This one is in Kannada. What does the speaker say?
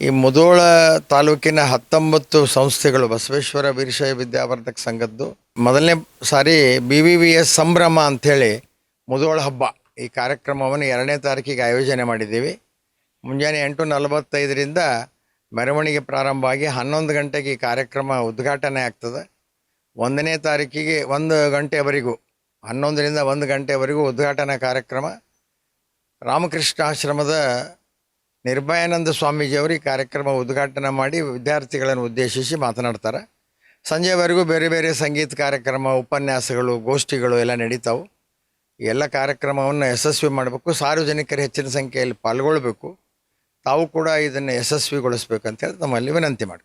ಈ ಮುಧೋಳ ತಾಲೂಕಿನ ಹತ್ತೊಂಬತ್ತು ಸಂಸ್ಥೆಗಳು, ಬಸವೇಶ್ವರ ವೀರಶೈವ ವಿದ್ಯಾವರ್ಧಕ ಸಂಘದ್ದು, ಮೊದಲನೇ ಸಾರಿ ಬಿ ವಿ ವಿ ಎಸ್ ಸಂಭ್ರಮ ಅಂಥೇಳಿ ಮುಧೋಳ ಹಬ್ಬ. ಈ ಕಾರ್ಯಕ್ರಮವನ್ನು ಎರಡನೇ ತಾರೀಕಿಗೆ ಆಯೋಜನೆ ಮಾಡಿದ್ದೀವಿ. ಮುಂಜಾನೆ ಎಂಟು ನಲವತ್ತೈದರಿಂದ ಮೆರವಣಿಗೆ ಪ್ರಾರಂಭ ಆಗಿ ಹನ್ನೊಂದು ಗಂಟೆಗೆ ಈ ಕಾರ್ಯಕ್ರಮ ಉದ್ಘಾಟನೆ ಆಗ್ತದೆ. ಒಂದನೇ ತಾರೀಕಿಗೆ ಒಂದು ಗಂಟೆವರೆಗೂ, ಹನ್ನೊಂದರಿಂದ ಒಂದು ಗಂಟೆವರೆಗೂ ಉದ್ಘಾಟನಾ ಕಾರ್ಯಕ್ರಮ. ರಾಮಕೃಷ್ಣಾಶ್ರಮದ ನಿರ್ಭಯಾನಂದ ಸ್ವಾಮೀಜಿಯವರು ಈ ಕಾರ್ಯಕ್ರಮ ಉದ್ಘಾಟನೆ ಮಾಡಿ ವಿದ್ಯಾರ್ಥಿಗಳನ್ನು ಉದ್ದೇಶಿಸಿ ಮಾತನಾಡ್ತಾರೆ. ಸಂಜೆವರೆಗೂ ಬೇರೆ ಬೇರೆ ಸಂಗೀತ ಕಾರ್ಯಕ್ರಮ, ಉಪನ್ಯಾಸಗಳು, ಗೋಷ್ಠಿಗಳು ಎಲ್ಲ ನಡೀತಾವೆ. ಎಲ್ಲ ಕಾರ್ಯಕ್ರಮವನ್ನು ಯಶಸ್ವಿ ಮಾಡಬೇಕು. ಸಾರ್ವಜನಿಕರು ಹೆಚ್ಚಿನ ಸಂಖ್ಯೆಯಲ್ಲಿ ಪಾಲ್ಗೊಳ್ಬೇಕು. ತಾವು ಕೂಡ ಇದನ್ನು ಯಶಸ್ವಿಗೊಳಿಸ್ಬೇಕಂತೇಳಿ ತಮ್ಮಲ್ಲಿ ವಿನಂತಿ ಮಾಡಿ